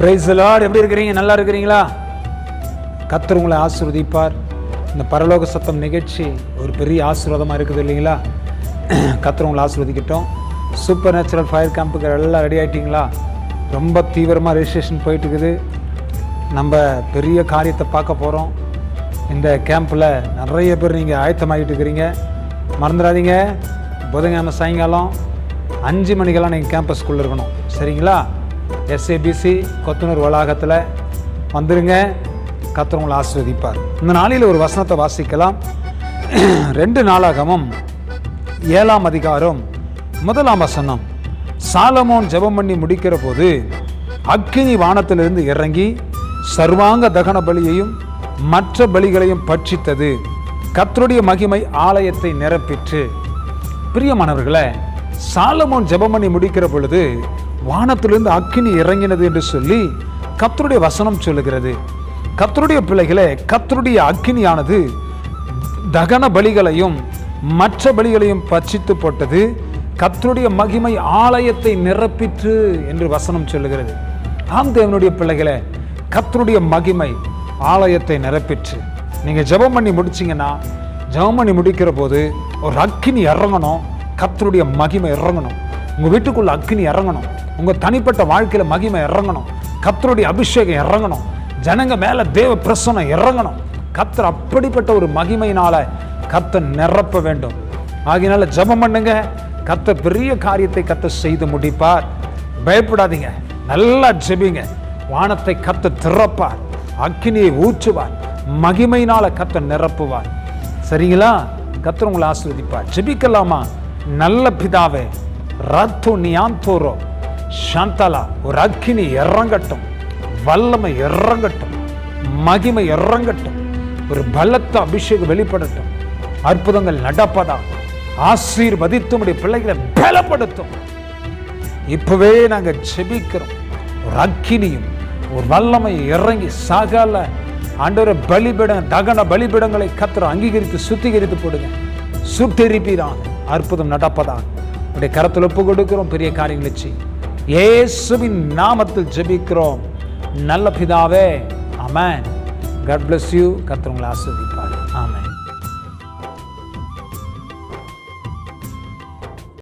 Price Lord எப்படி இருக்கிறீங்க? நல்லா இருக்கிறீங்களா? கத்தர் உங்களை ஆசீர்வதிப்பார். இந்த பரலோக சத்தம் நிகழ்ச்சி ஒரு பெரிய ஆசீர்வாதமாக இருக்குது இல்லைங்களா? கத்தர் உங்களை ஆசீர்வதிக்கட்டும். சூப்பர் நேச்சுரல் ஃபயர் கேம்புக்கு எல்லாம் ரெடி ஆகிட்டிங்களா ரொம்ப தீவிரமாக ரெஜிஸ்ட்ரேஷன் போயிட்டு இருக்குது நம்ம பெரிய காரியத்தை பார்க்க போகிறோம் இந்த கேம்பில் நிறைய பேர் நீங்கள் ஆயத்தமாகிட்டு இருக்கிறீங்க. மறந்துடாதீங்க. புதன்கிழமை சாயங்காலம் அஞ்சு மணிக்கெல்லாம் நீங்கள் கேம்பஸ்குள்ளே இருக்கணும். சரிங்களா? எஸ்ஏபிசி கொத்தனூர் வளாகத்தில் வந்துருங்க. கர்த்தர் உங்களை ஆசீர்வதிப்பார். இந்த நாளில் ஒரு வசனத்தை வாசிக்கலாம். ரெண்டு நாளாகமும் ஏழாம் அதிகாரம் முதலாம் வசனம். சாலமோன் ஜெபம் பண்ணி முடிக்கிற போது அக்கினி வானத்திலிருந்து இறங்கி சர்வாங்க தகன பலியையும் மற்ற பலிகளையும் பட்சித்தது. கத்தருடைய மகிமை ஆலயத்தை நிரப்பிற்று. பிரியமானவர்களை சாலமோன் ஜெபம் பண்ணி முடிக்கிற பொழுது வானத்திலிருந்து அக்கினி இறங்கினது என்று சொல்லி கத்தருடைய வசனம் சொல்லுகிறது. கத்தருடைய பிள்ளைகளை கத்தருடைய அக்கினியானது தகன பலிகளையும் மற்ற பலிகளையும் பச்சித்து போட்டது. கத்தருடைய மகிமை ஆலயத்தை நிரப்பிற்று என்று வசனம் சொல்லுகிறது. ஆம் தேவனுடைய பிள்ளைகளை கத்தருடைய மகிமை ஆலயத்தை நிரப்பிற்று. நீங்கள் ஜெபம் பண்ணி முடிச்சீங்கன்னா ஜெபம் பண்ணி முடிக்கிற போது ஒரு அக்கினி இறங்கணும் கத்தருடைய மகிமை இறங்கணும். உங்கள் வீட்டுக்குள்ள அக்கினி இறங்கணும். உங்கள் தனிப்பட்ட வாழ்க்கையில் மகிமை இறங்கணும். கத்தருடைய அபிஷேகம் இறங்கணும். ஜனங்க மேலே தேவ பிரசனம் இறங்கணும். கத்தர் அப்படிப்பட்ட ஒரு மகிமையினால் கத்தை நிரப்ப வேண்டும். ஆகினால ஜெபம் பண்ணுங்க. கத்த பெரிய காரியத்தை கத்த செய்து முடிப்பார். பயப்படாதீங்க. நல்லா ஜெபிங்க. வானத்தை கத்த திறப்பார். அக்கினியை ஊற்றுவார். மகிமையினால கத்த நிரப்புவார். சரிங்களா? கத்தர் உங்களை ஆசீர்வதிப்பார். ஜெபிக்கலாமா? நல்ல பிதாவே ரத்து தோறும் சாந்தலா ஒரு அக்கினி இறங்கட்டும் வல்லமை இறங்கட்டும் மகிமை இறங்கட்டும் ஒரு பலத்த அபிஷேகம் வெளிப்படட்டும் அற்புதங்கள் நடப்பதா ஆசீர்வதித்து உடைய பிள்ளைகளை பலப்படுத்தும். இப்பவே நாங்க ஜெபிக்கிறோம். ஒரு அக்கினியும் ஒரு வல்லமை இறங்கி சகல ஆண்டவர பலிபிடம் தகன பலிபிடங்களை கத்திர அங்கீகரித்து சுத்திகரித்து போடுங்க. சுட்டெரிப்பீரான் அற்புதம் நடப்பதான் உடைய கரத்தில் ஒப்பு கொடுக்கிறோம் பெரிய காரியங்களை செய்யும் இயேசுவின் நாமத்தில் ஜெபிக்கிறோம். நல்ல பிதாவே அமேன் கட் பிளஸ் யூ கத்துறவங்களை ஆஸ்வதிப்பார் ஆமேன்.